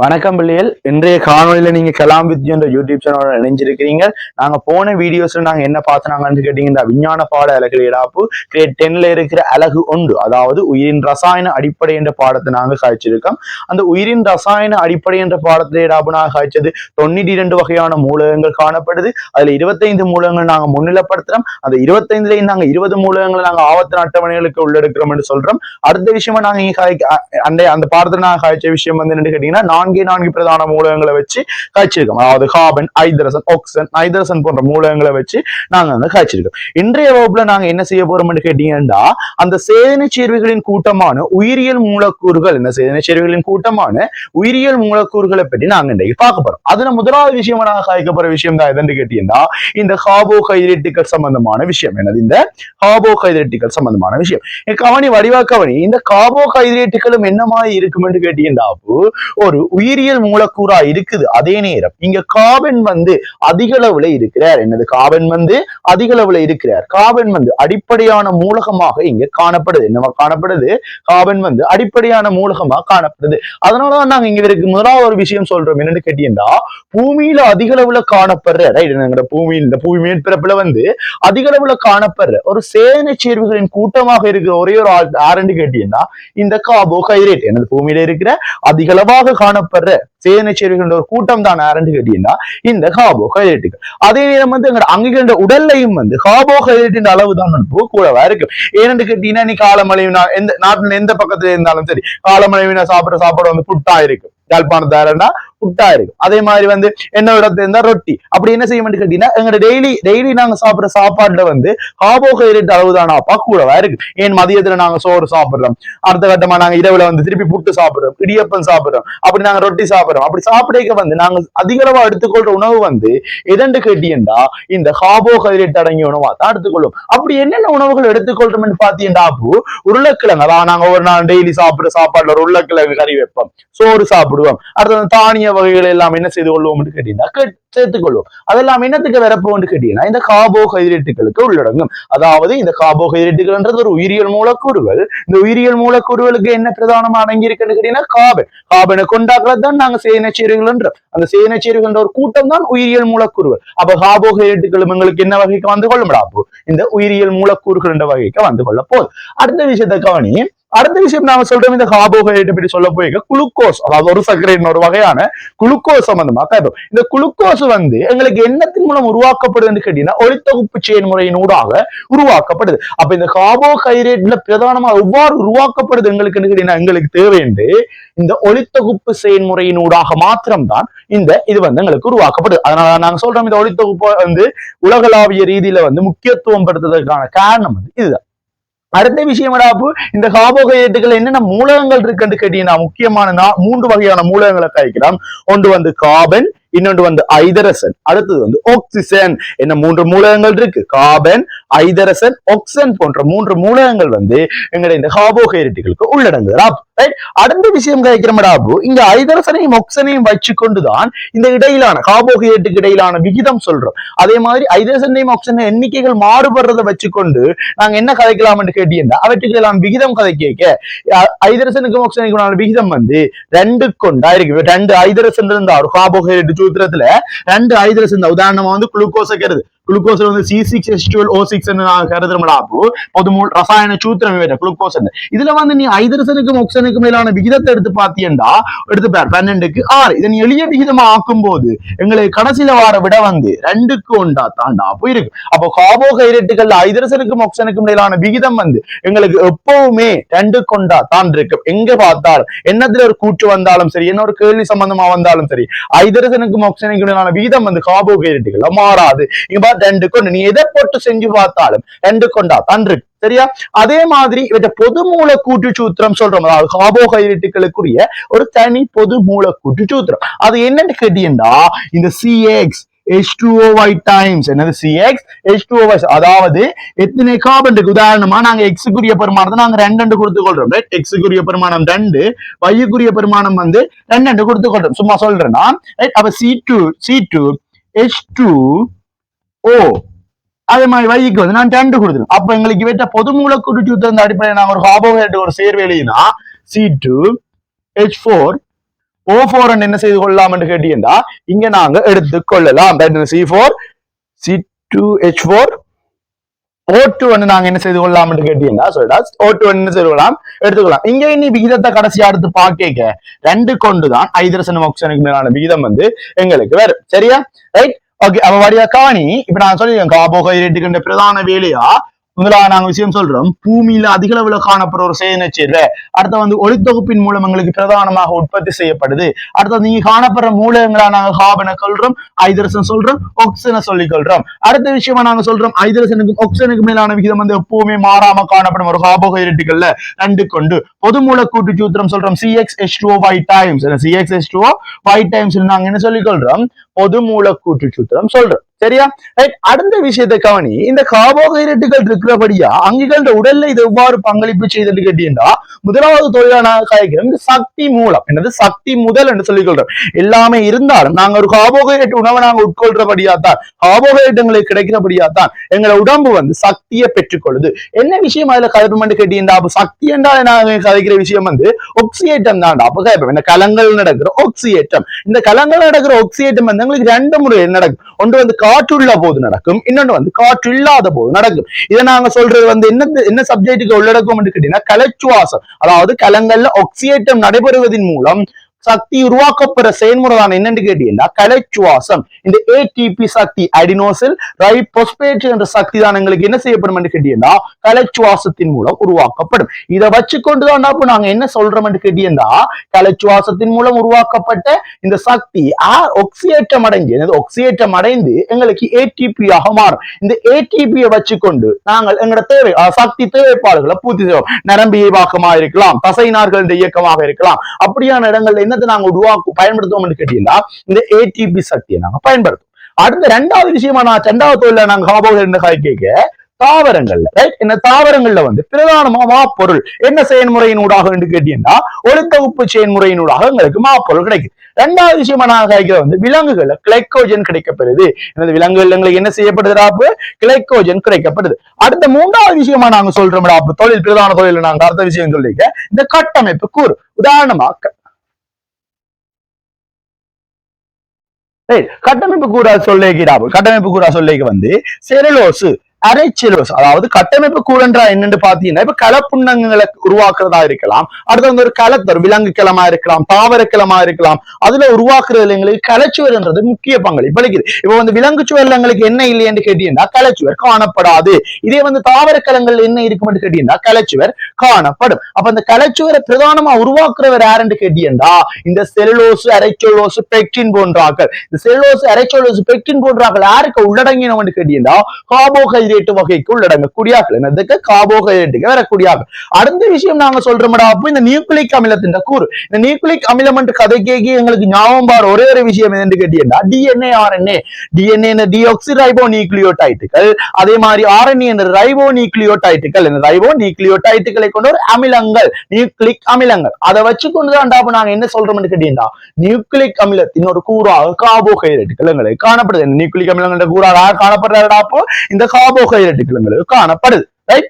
வணக்கம் பிள்ளைகள். இன்றைய காணொலியில நீங்க கலாம் வித்யா என்ற யூடியூப் சேனலோட இணைஞ்சிருக்கிறீங்க. நாங்க போன வீடியோஸ்ல நாங்க என்ன பார்த்தோம்னு கேட்டீங்கன்னா விஞ்ஞான பாட அழகு இடாப்பு கிரேட் டென்ல இருக்கிற அழகு ஒன்று அதாவது உயிரின் ரசாயன அடிப்படை என்ற பாடத்தை நாங்க காய்ச்சிருக்கோம். அந்த உயிரின் ரசாயன அடிப்படை என்ற பாடத்தை இடாப்பு நாங்க காய்ச்சது தொண்ணூற்றி இரண்டு வகையான மூலகங்கள் காணப்படுது. அதுல இருபத்தைந்து மூலகங்கள் நாங்க முன்னிலப்படுத்துறோம். அந்த இருபத்தைந்துலயும் நாங்க இருபது மூலகங்களை நாங்க ஆபத்து அட்டவணைகளுக்கு உள்ளெடுக்கிறோம் என்று சொல்றோம். அடுத்த விஷயமா நாங்க அந்த அந்த பாடத்துல நாங்க காய்ச்ச விஷயம் வந்து என்னன்னு கேட்டீங்கன்னா நான்கே நான்கு பிரதான மூலகங்களை வச்சு காய்ச்சிருக்கோம். அதாவது கார்பன் ஐதரசன் ஆக்சிஜன் ஐதரசன் போன்ற மூலகங்களை வச்சு நாங்க வந்து காய்ச்சிருக்கோம். இன்றைய வகுப்புல நாங்க என்ன செய்ய போறோம்னு கேட்டீங்கன்னா அந்த சேதன சேர்வைகளின் கூட்டமான உயிரியல் மூலக்கூறுகள் என்ன சேதன சேர்வைகளின் கூட்டமான உயிரியல் மூலக்கூறுகளை பற்றி நாங்க இன்றைக்கு பார்க்க போறோம். அதுல முதலாவது விஷயமா நாங்க காய்க்க போற விஷயம் தான் எதுன்னு கேட்டீங்கன்னா இந்த கார்போஹைட்ரேட்டுகள் சம்பந்தமான விஷயம். என்னது இந்த கார்போஹைட்ரேட்டுகள் சம்பந்தமான விஷயம். கவனி வடிவா கவனி இந்த கார்போஹைட்ரேட்டுகளும் என்ன மாதிரி இருக்கும் என்று கேட்டீங்கன்னா ஒரு உயிரியல் மூலக்கூறா இருக்குது. அதே நேரம் இங்க காபன் வந்து அதிக அளவுல இருக்கிறார். என்னது? காபன் வந்து அதிக அளவுல இருக்கிறார். காபன் வந்து அடிப்படையான மூலகமாக இங்க காணப்படுது. என்னவா காணப்படுது? காபன் வந்து அடிப்படையான மூலகமா காணப்படுது. அதனாலதான் நாங்க இங்க இருக்கு முதலாவது ஒரு விஷயம் சொல்றோம். என்னன்னு கேட்டீங்கன்னா பூமியில அதிக அளவுல காணப்படுற ரைட் எங்கட பூமியில் இந்த பூமி மேற்பரப்புல வந்து அதிக அளவுல காணப்படுற ஒரு சேன சேர்வுகளின் கூட்டமாக இருக்கிற ஒரே ஒரு ஆள் ஆரண்டு கேட்டீங்கன்னா இந்த கார்போஹைட்ரேட் எனது பூமியில இருக்கிற அதிகளவாக காணப்படுற காணப்படுற சேன சேர்வுகள் ஒரு கூட்டம் தான் யாருன்னு கேட்டீங்கன்னா இந்த கார்போஹைட்ரேட்டுகள் அதே நேரம் வந்து எங்க அங்கிருந்த உடல்லையும் வந்து கார்போஹைட்ரேட்டின் அளவு தான் வந்து கூடவா இருக்கு ஏன்னு கேட்டீங்கன்னா நீ காலமழைவினா எந்த நாட்டுல எந்த பக்கத்துல இருந்தாலும் சரி காலமழைவினா சாப்பிடுற சாப்பாடு வந்து புட்டா இருக்கு யாழ்ப்பாணத்தாரன்னா புட்டா இருக்கும் அதே மாதிரி வந்து என்ன இடத்துல இருந்தா ரொட்டி. அப்படி என்ன செய்ய மாட்டேன் கேட்டீங்கன்னா எங்களோட டெய்லி டெய்லி நாங்க சாப்பிடுற சாப்பாடுல வந்து கார்போஹைட்ரேட் அளவு தானாப்பா கூடவா இருக்கு. ஏன் மதியத்துல நாங்க சோறு சாப்பிடுறோம். அடுத்த கட்டமா நாங்க இரவுல வந்து திருப்பி புட்டு சாப்பிடுறோம் இடியப்பம் சாப்பிடுறோம். அப்படி நாங்க ரொட்டி சாப்பிடுறோம். அப்படி சாப்பிடக்க வந்து நாங்க அதிக அளவா எடுத்துக்கொள்ற உணவு வந்து எதண்டு கேட்டீங்கன்னா இந்த கார்போஹைட்ரேட் அடங்கிய உணவா தான் எடுத்துக்கொள்ளும். அப்படி என்னென்ன உணவுகள் எடுத்துக்கொள்றோம்னு பாத்தீங்கன்னா அப்போ உருளைக்கிழங்கு. அதான் நாங்க ஒரு நாள் டெய்லி சாப்பிடுற சாப்பாடுல ஒரு உருளைக்கிழங்கு கறி வைப்போம். சோறு சாப்பிடுவோம். அடுத்து தானிய தானிய எல்லாம் என்ன செய்து கொள்வோம் கேட்டீங்கன்னா கே- சேர்த்துக் கொள்வோம். அதெல்லாம் என்னத்துக்கு வரப்போன்னு கேட்டீங்கன்னா இந்த கார்போஹைட்ரேட்டுகளுக்கு உள்ளடங்கும். அதாவது இந்த கார்போஹைட்ரேட்டுகள்ன்றது ஒரு உயிரியல் மூலக்கூறுகள். இந்த உயிரியல் மூலக்கூறுகளுக்கு என்ன பிரதானமா அடங்கி இருக்குன்னு கேட்டீங்கன்னா கார்பன். கார்பனை கொண்டாக்குறது தான் நாங்க சேனச்சேரிகள் அந்த சேனச்சேரிகள் ஒரு கூட்டம் தான் உயிரியல் மூலக்கூறுகள். அப்ப கார்போஹைட்ரேட்டுகளும் எங்களுக்கு என்ன வகைக்கு வந்து கொள்ளும்டா அப்போ இந்த உயிரியல் மூலக்கூறுகள் என்ற வகைக்கு வந்து கொள்ள போகுது. அடுத்த விஷயத்தை கவனி. அடுத்த விஷயம் நாம சொல்றோம் இந்த கார்போஹைட்ரேட் பற்றி சொல்ல போய் குளுக்கோஸ் அதாவது ஒரு சர்க்கரையின் ஒரு வகையான குளுக்கோஸ் சம்பந்தமா கேட்போம் இந்த குளுக்கோஸ் வந்து எங்களுக்கு என்னத்தின் மூலம் உருவாக்கப்படுதுன்னு கேட்டீங்கன்னா ஒளித்தொகுப்பு செயல்முறையின் ஊடாக உருவாக்கப்படுது. அப்ப இந்த கார்போஹைட்ரேட்ல பிரதானமா எவ்வாறு உருவாக்கப்படுது எங்களுக்கு கேட்டீங்கன்னா எங்களுக்கு தேவைண்டு இந்த ஒளித்தொகுப்பு செயல்முறையின் ஊடாக மாத்திரம்தான் இந்த இது வந்து எங்களுக்கு உருவாக்கப்படுது. அதனால நாங்க சொல்றோம் இந்த ஒளித்தொகுப்பு வந்து உலகளாவிய ரீதியில வந்து முக்கியத்துவம் படுத்துறதுக்கான காரணம் வந்து இதுதான். அடுத்த விஷயம் என்னடாப்பு இந்த கார்போஹைட்ரேட்டுகள் என்னென்ன மூலகங்கள் இருக்குன்னு கேட்டீங்கன்னா முக்கியமான நான் மூன்று வகையான மூலகங்களை கழிக்கிறோம் ஒன்று வந்து கார்பன் இன்னொன்று வந்து ஐதரசன் அடுத்தது வந்து ஆக்சிசன் என்ன மூன்று மூலகங்கள் இருக்கு. கார்பன் ஐதரசன் ஆக்சன் போன்ற மூன்று மூலகங்கள் வந்து எங்களுடைய இந்த கார்போஹைட்ரேட்டுகளுக்கு உள்ளடங்குது. ரைட் அடுத்த விஷயம் கழிக்கிறோம்டாப்பு இங்க ஐதரசனையும் ஒக்சனையும் வச்சுக்கொண்டுதான் இந்த இடையிலான கார்போஹைட்ரேட்டுக்கு இடையிலான விகிதம் சொல்றோம். அதே மாதிரி ஐதரசனையும் ஆக்சிஜன் எண்ணிக்கைகள் மாறுபடுறதை வச்சுக்கொண்டு நாங்க என்ன கதைக்கலாம் என்று கேட்டீங்கன்னா அவற்றுக்கு எல்லாம் விகிதம் கதை கேட்க ஐதரசனுக்கும் ஆக்சிஜனுக்கும் விகிதம் வந்து ரெண்டு கொண்டா இருக்கு ரெண்டு ஐதரசன் இருந்தா ஒரு கார்போஹைட்ரேட் சூத்திரத்துல ரெண்டு ஐதரசன் இந்த உதாரணமா வந்து குளுக்கோஸ் கருது குளுக்கோஸ் வந்து C six S twelve O six கருதுறோம்டாப்பு பொது ரசாயன சூத்திரம் வேற குளுக்கோஸ் இதுல வந்து நீ ஐதரசனுக்கும் ஒக்சனுக்கும் மேலான விகிதத்தை எடுத்து பாத்தியண்டா எடுத்து பார் பன்னெண்டுக்கு ஆறு. இதை நீ எளிய விகிதமா ஆக்கும் போது எங்களுக்கு கடைசியில வார விட வந்து ரெண்டுக்கு ஒன்றா தாண்டா போயிருக்கு. அப்போ கார்போஹைட்ரேட்டுகள் ஐதரசனுக்கும் ஒக்சனுக்கும் மேலான விகிதம் வந்து எங்களுக்கு எப்பவுமே ரெண்டு கொண்டா தான் இருக்கு எங்க பார்த்தாலும் என்னத்துல ஒரு கூற்று வந்தாலும் சரி என்ன ஒரு கேள்வி சம்பந்தமா வந்தாலும் சரி ஐதரசனுக்கும் ஒக்சனுக்கும் மேலான விகிதம் வந்து கார்போஹைட்ரேட்டுகள் மாறாது. இங்க அது ரெண்டு கொண்டு நீ எதை போட்டு செஞ்சு பார்த்தாலும் ரெண்டு கொண்டா அன்று சரியா அதே மாதிரி இவற்றை பொது மூல கூட்டு சூத்திரம் சொல்றோம் அதாவது கார்போஹைட்ரேட்டுகளுக்குரிய ஒரு தனி பொது மூல கூட்டு சூத்திரம் அது என்னன்னு கேட்டீங்கன்னா இந்த சிஎக்ஸ் H2OY டைம்ஸ் என்னது CX H2OY அதாவது எத்தனை கார்பன் இருக்கு உதாரணமா நாங்க X க்குரிய பெருமானத்தை நாங்க ரெண்டு ரெண்டு கொடுத்து கொள்றோம் ரைட் X பெருமானம் ரெண்டு Y பெருமானம் வந்து ரெண்டு ரெண்டு கொடுத்து கொள்றோம் சும்மா சொல்றேன்னா ரைட் அப்ப C2 C2 H2 ஓ அதே மாதிரி வைக்கு வந்து நான் ரெண்டு கொடுத்துருவேன் அப்ப எங்களுக்கு இவற்ற பொது மூலக்கூட்டு சூத்திரம் அடிப்படையில் நாங்க ஒரு கார்போஹைட்ரேட் ஒரு சேர்வு C two H four O four என்ன செய்து கொள்ளலாம் என்று கேட்டீங்கன்னா இங்க நாங்க எடுத்துக்கொள்ளலாம் C four C two H four O two வந்து நாங்க என்ன செய்து கொள்ளலாம் என்று கேட்டீங்கன்னா சொல்லிடா ஓ டூ என்ன செய்து கொள்ளலாம்? எடுத்துக்கலாம் இங்க இனி விகிதத்தை கடைசியா எடுத்து பாக்க ரெண்டு கொண்டுதான் ஐதரசன் ஆக்சனுக்கு மேலான விகிதம் வந்து எங்களுக்கு வரும். சரியா? ரைட் ஓகே அப்ப வடிவ காணி இப்ப நான் சொல்லியிருக்கேன் கார்போஹைட்ரேட்டுக்கு பிரதான வேலையா முதலாக நாங்க விஷயம் சொல்றோம். பூமியில அதிக அளவுல காணப்படுற ஒரு சேனச்சேர்வை அடுத்த வந்து ஒளித்தொகுப்பின் மூலம் எங்களுக்கு பிரதானமாக உற்பத்தி செய்யப்படுது. அடுத்தது நீங்க காணப்படுற மூலகங்களா நாங்க கார்பனை சொல்றோம் ஐதரசன் சொல்றோம் ஆக்சிஜனை சொல்லி கொள்றோம். அடுத்த விஷயமா நாங்க சொல்றோம் ஐதரசனுக்கு ஆக்சிஜனுக்கு மேலான விகிதம் வந்து எப்பவுமே மாறாம காணப்படும் ஒரு கார்போஹைட்ரேட்டுகள்ல ரெண்டு கொண்டு. பொது மூலக்கூட்டு சூத்திரம் சொல்றோம் C x H two y times C x H two y times நாங்க என்ன சொல்லிக் கொள்றோம்? பொது மூலக்கூட்டு சூத்திரம் சொல்றோம். சரியா? ரைட் அடுத்த விஷயத்தை கவனி. இந்த கார்போஹைட்ரேட்டுகள் இருக்கிறபடியா அங்கிகள் உடல்ல இது எவ்வாறு பங்களிப்பு செய்தது கேட்டீங்கன்னா முதலாவது தொழிலான காய்க்கிறோம். இந்த சக்தி மூலம் என்னது? சக்தி முதல் என்று சொல்லிக் கொள்றோம். எல்லாமே இருந்தாலும் நாங்க ஒரு கார்போஹைட்ரேட் உணவை நாங்க உட்கொள்றபடியா தான் கார்போஹைட்ரேட் கிடைக்கிறபடியா தான் எங்களை உடம்பு வந்து சக்தியை பெற்றுக்கொள்ளுது. என்ன விஷயம் அதுல கலப்பமெண்ட் கேட்டீங்கன்னா அப்ப சக்தி என்றால் நாங்க கதைக்கிற விஷயம் வந்து ஒக்சியேட்டம் தான் அப்ப கேட்போம் இந்த கலங்கள் நடக்கிற ஒக்சியேட்டம் இந்த கலங்கள் நடக்கிற ஒக்சியேட்டம் வந்து எங்களுக்கு ரெண்டு முறை நடக்கும். ஒன்று வந்து காற்றுள்ள போது நடக்கும். இன்னொன்று வந்து காற்று இல்லாத போது நடக்கும். இதை நாங்க சொல்றது வந்து என்ன என்ன சப்ஜெக்டுக்கு உள்ளடக்கும் கேட்டீங்கன்னா கலச்சுவாசம். அதாவது கலங்கள்ல ஆக்சியேட்டம் நடைபெறுவதன் மூலம் சக்தி உருவாக்கப்படுற செயல்முறை தான் என்னன்னு கேட்டீங்கன்னா கலைச்சுவாசம். இந்த ஏடிபி சக்தி அடினோசில் ரைபோஸ்பேட் என்ற சக்தி தான் எங்களுக்கு என்ன செய்யப்படும் என்று கேட்டீங்கன்னா கலைச்சுவாசத்தின் மூலம் உருவாக்கப்படும். இதை வச்சுக்கொண்டுதான் அப்ப நாங்க என்ன சொல்றோம் என்று கேட்டீங்கன்னா கலைச்சுவாசத்தின் மூலம் உருவாக்கப்பட்ட இந்த சக்தி ஒக்சியேற்றம் அடைஞ்சு ஒக்சியேற்றம் அடைந்து எங்களுக்கு ஏடிபி ஆக மாறும். இந்த ஏடிபியை வச்சுக்கொண்டு நாங்கள் எங்களோட தேவை சக்தி தேவைப்பாடுகளை பூர்த்தி செய்வோம். நரம்பு இருக்கலாம் தசைநார்கள் இந்த இயக்கமாக இருக்கலாம் அப்படியான இடங்கள்ல என்ன என்னத்தை நாங்க உருவாக்கு பயன்படுத்துவோம் கேட்டீங்கன்னா இந்த ஏடிபி சக்தியை நாங்க பயன்படுத்துவோம். அடுத்த ரெண்டாவது விஷயமா நான் ரெண்டாவது தொழில நாங்க கார்போஹைட்ரேட் கேட்க தாவரங்கள்ல ரைட் இந்த தாவரங்கள்ல வந்து பிரதானமா மாப்பொருள் என்ன செயல்முறையின் ஊடாக என்று கேட்டீங்கன்னா ஒளித்தொகுப்பு செயல்முறையின் ஊடாக எங்களுக்கு மாப்பொருள் கிடைக்குது. ரெண்டாவது விஷயமா நான் கிடைக்கிறது வந்து விலங்குகள்ல கிளைக்கோஜன் கிடைக்கப்படுது. எனது விலங்குகள் எங்களுக்கு என்ன செய்யப்படுதுடாப்பு கிளைக்கோஜன் கிடைக்கப்படுது. அடுத்த மூன்றாவது விஷயமா நாங்க சொல்றோம் தொழில் பிரதான தொழில் நாங்க அடுத்த விஷயம் சொல்லிக்க இந்த கட்டமைப்பு கூறு. உதாரணமா கட்டமைப்பு கூறா சொல்லுகிறார் கட்டமைப்பு கூறா சொல்லிக்க வந்து செரலோசு அரைச்சிலோஸ் அதாவது கட்டமைப்பு கூறன்றா என்னன்னு பாத்தீங்கன்னா இப்ப கலப்புண்ணங்களை உருவாக்குறதா இருக்கலாம். அடுத்து வந்து ஒரு கலத்தர் விலங்கு கிளமா இருக்கலாம் தாவர கிளமா இருக்கலாம். அதுல உருவாக்குறது இல்லைங்களுக்கு கலைச்சுவர்ன்றது முக்கிய பங்களிப்பு. அளிக்குது இப்ப வந்து விலங்கு சுவர்லங்களுக்கு என்ன இல்லையென்று கேட்டீங்கன்னா கலைச்சுவர் காணப்படாது. இதே வந்து தாவர கலங்கள் என்ன இருக்கும்னு கேட்டீங்கன்னா கலைச்சுவர் காணப்படும். அப்ப அந்த கலைச்சுவரை பிரதானமா உருவாக்குறவர் யாருன்னு கேட்டீங்கன்னா இந்த செல்லுலோஸ் அரைச்சோலோசு பெக்டின் போன்றாக்கள் இந்த செல்லுலோசு அரைச்சோலோசு பெக்டின் போன்றாக்கள் யாருக்கு உள்ளடங்கினவன்னு கேட்டீங்கன்னா கார்போஹைட்ரேட் வகைக்கு உள்ளடங்கக்கூடியாக்கள் என்னதுக்கு கார்போஹைட்ரேட்டுக்கு வரக்கூடியாக்கள் அடுத்த விஷயம் நாங்க சொல்றோம்டா அப்போ இந்த நியூக்ளிக் அமிலத்தின் கூறு. இந்த நியூக்ளிக் அமிலம் என்று கதை கேட்கி எங்களுக்கு ஞாபகம் பார் ஒரே ஒரு விஷயம் என்று கேட்டீங்கன்னா DNA RNA DNA deoxy ribo நியூக்ளியோடைட்டுகள் அதே மாதிரி ஆர்என்ஏ என்ற ரைபோ நியூக்ளியோடைட்டுகள் இந்த ரைபோ நியூக்ளியோடைட்டுகளை கொண்ட ஒரு அமிலங்கள் நியூக்ளிக் அமிலங்கள். அதை வச்சு கொண்டுதான் டாப்பு நாங்க என்ன சொல்றோம்னு கேட்டீங்கன்னா நியூக்ளிக் அமிலத்தின் ஒரு கூறாக கார்போஹைட்ரேட்டுகள் எங்களுக்கு காணப்படுது. நியூக்ளிக் அமிலங்கள் கூறாக காணப்படுறாடா அப்போ இந்த கார்போ புகையிரட்டுக்கிழங்களுக்கு காணப்படுது. ரைட்